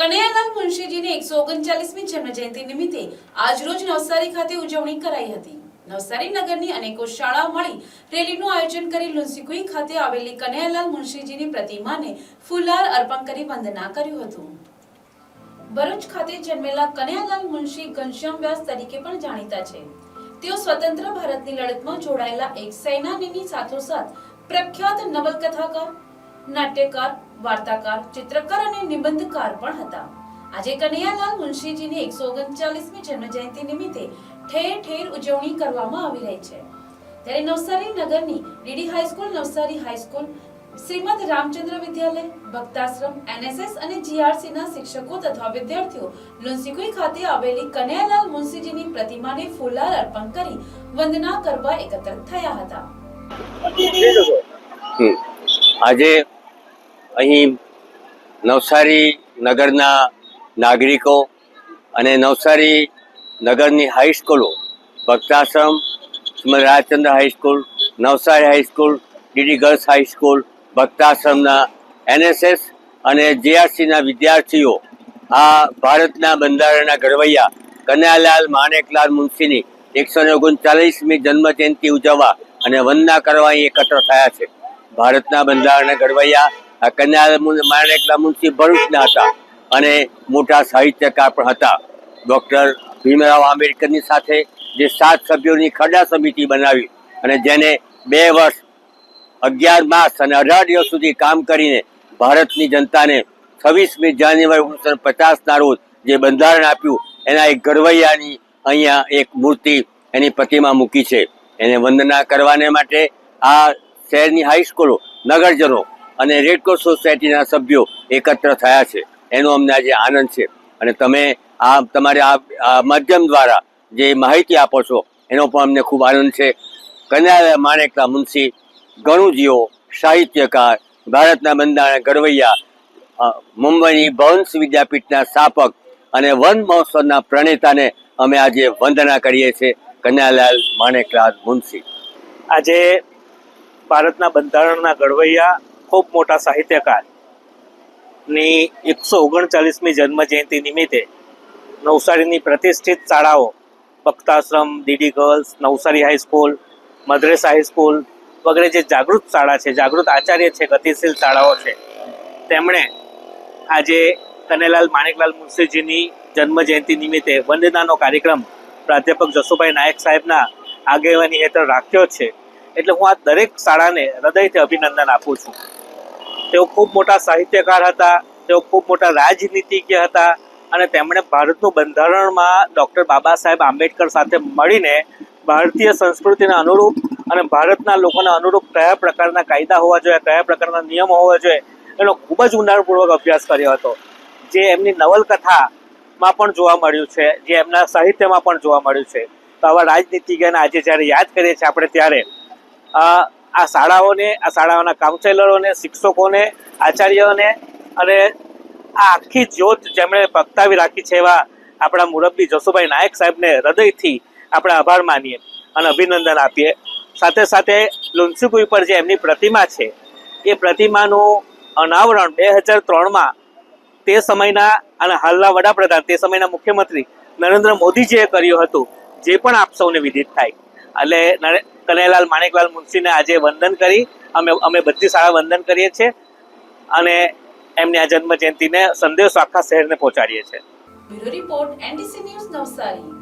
કનૈયાલાલ મુનશીજીની એકસો ઓગણચાલીસમી જન્મજયંતિ નિમિત્તે આજરોજ નવસારી ખાતે ઉજવણી કરાઈ હતી. નવસારી નગરની અનેકો શાળા મળી રેલીનું આયોજન કરી લુન્સીકુઈ ખાતે આવેલી કનૈયાલાલ મુનશીજીની પ્રતિમાને ફુલાર અર્પણ કરી વંદના કર્યું હતું. ભરૂચ ખાતે જન્મેલા કનૈયાલાલ મુનશી ઘનશ્યામ વ્યાસ તરીકે પણ જાણીતા છે. તેઓ સ્વતંત્ર ભારતની લડતમાં જોડાયેલા એક સૈનાનીની સાથોસાથ પ્રખ્યાત નવલકથાકાર નાટ્યકાર, વાર્તાકાર, ચિત્રકાર અને નિબંધકાર પણ હતા. આજે કનૈયાલાલ મુનશીજીની એકસો ઓગણચાલીસમી જન્મજયંતિ નિમિત્તે ઠેર ઠેર ઉજવણી કરવામાં આવી રહી છે. ત્યારે નવસારી નગરની DD high school, Navsari high school, Shrimad Ramchandra Vidyalaya, Bhaktashram, NSS અને જીઆરસી ના શિક્ષકો તથા વિદ્યાર્થીઓ લુન્સીકુઈ ખાતે આવેલી કનૈયાલાલ મુનશીજીની પ્રતિમાને ફૂલહાર અર્પણ કરી વંદના કરવા એકત્ર થયા હતા. આજે અહીં નવસારી નગરના નાગરિકો અને નવસારી નગરની હાઈસ્કૂલો Bhaktashram, Shrimad Rajchandra high school Navsari high school DD girls high school ભક્તાશ્રમના NSS અને જેઆરસીના વિદ્યાર્થીઓ આ ભારતના બંધારણના ઘડવૈયા કનૈયાલાલ માણેકલાલ મુનશીની એકસો ઓગણચાલીસમી જન્મજયંતિ ઉજવવા અને વંદના કરવા એકત્ર થયા છે. ભારતના બંધારણના ઘડવૈયા, આ કન્યા માણેકલા મુનશી ભરૂચના હતા અને મોટા સાહિત્યકાર પણ હતા. ડૉક્ટર ભીમરાવ આંબેડકરની સાથે જે સાત સભ્યોની ખરડા સમિતિ બનાવી અને જેને બે વર્ષ, અગિયાર માસ અને અઢાર દિવસ સુધી કામ કરીને ભારતની જનતાને છવ્વીસમી જાન્યુઆરી ઓગણીસો પચાસના રોજ જે બંધારણ આપ્યું, એના એક ઘડવૈયાની અહીંયા એક મૂર્તિ એની પ્રતિમા મૂકી છે. એને વંદના કરવાને માટે આ શહેરની હાઈસ્કૂલો નગરજનો અને રેડક્રોસ સોસાયટીના સભ્યો એકત્ર થયા છે. એનો અમને આજે આનંદ છે. અને તમે આ, તમારે આ માધ્યમ દ્વારા જે માહિતી આપો છો, એનો પણ અમને ખૂબ આનંદ છે. કન્યા માણેકલા મુનશી ઘણું જીવો સાહિત્યકાર, ભારતના બંધારણ ઘડવૈયા મુંબઈની ભવંશ વિદ્યાપીઠના સ્થાપક અને વન મહોત્સવના પ્રણેતાને અમે આજે વંદના કરીએ છીએ. કન્યાલાલ માણેકલાલ મુનશી. આજે ભારતના બંધારણના ઘડવૈયા, ખૂબ મોટા સાહિત્યકાર. ની એકસો ઓગણચાલીસમી જન્મ જયંતિ નિમિત્તે નવસારીની પ્રતિષ્ઠિત શાળાઓ, Bhaktashram, DD girls, Navsari high school Madresa high school વગેરે જે જાગૃત શાળા છે, જાગૃત આચાર્ય છે, ગતિશીલ શાળાઓ છે, તેમણે આજે કનેલાલ માણેકલાલ મુનશીજીની જન્મ જયંતિ નિમિત્તે વંદનાનો કાર્યક્રમ પ્રાધ્યાપક જસુભાઈ નાયક સાહેબના આગેવાની હેઠળ રાખ્યો છે. એટલે હું આ દરેક શાળાને હૃદયથી અભિનંદન આપું છું. તેઓ ખૂબ મોટા સાહિત્યકાર હતા, તેઓ ખૂબ મોટા રાજનીતિજ્ઞ હતા અને તેમણે ભારતનું બંધારણમાં ડૉક્ટર બાબા સાહેબ આંબેડકર સાથે મળીને ભારતીય સંસ્કૃતિને અનુરૂપ અને ભારતના લોકોને અનુરૂપ કયા પ્રકારના કાયદા હોવા જોઈએ, કયા પ્રકારના નિયમો હોવા જોઈએ, એનો ખૂબ જ ઊંડાણપૂર્વક અભ્યાસ કર્યો હતો. જે એમની નવલકથામાં પણ જોવા મળ્યું છે, જે એમના સાહિત્યમાં પણ જોવા મળ્યું છે. તો આવા રાજનીતિજ્ઞને આજે જ્યારે યાદ કરીએ છીએ આપણે ત્યારે આ શાળાઓને, આ શાળાઓના કાઉન્સેલરોને શિક્ષકોને, આચાર્યોને અને આ આખી જ્યોત જેમણે પ્રગટાવી રાખી છે એવા આપણા મુરબ્બી જસુભાઈ નાયક સાહેબને હૃદયથી આપણે આભાર માનીએ અને અભિનંદન આપીએ. સાથે સાથે લુન્સીકુઈ પર જે એમની પ્રતિમા છે, એ પ્રતિમાનું અનાવરણ બે હજાર ત્રણમાં તે સમયના અને હાલના વડાપ્રધાન, તે સમયના મુખ્યમંત્રી નરેન્દ્ર મોદીજીએ કર્યું હતું, જે પણ આપ સૌને વિદિત થાય. એટલે કનૈયાલાલ માણેકલાલ મુનશીને આજે વંદન કરી. અમે અમે બધી શાળા વંદન કરીએ છીએ અને એમની આ જન્મ જયંતિને સંદેશો આખા શહેરને પહોંચાડીએ છીએ. Report, NDC news Navsari.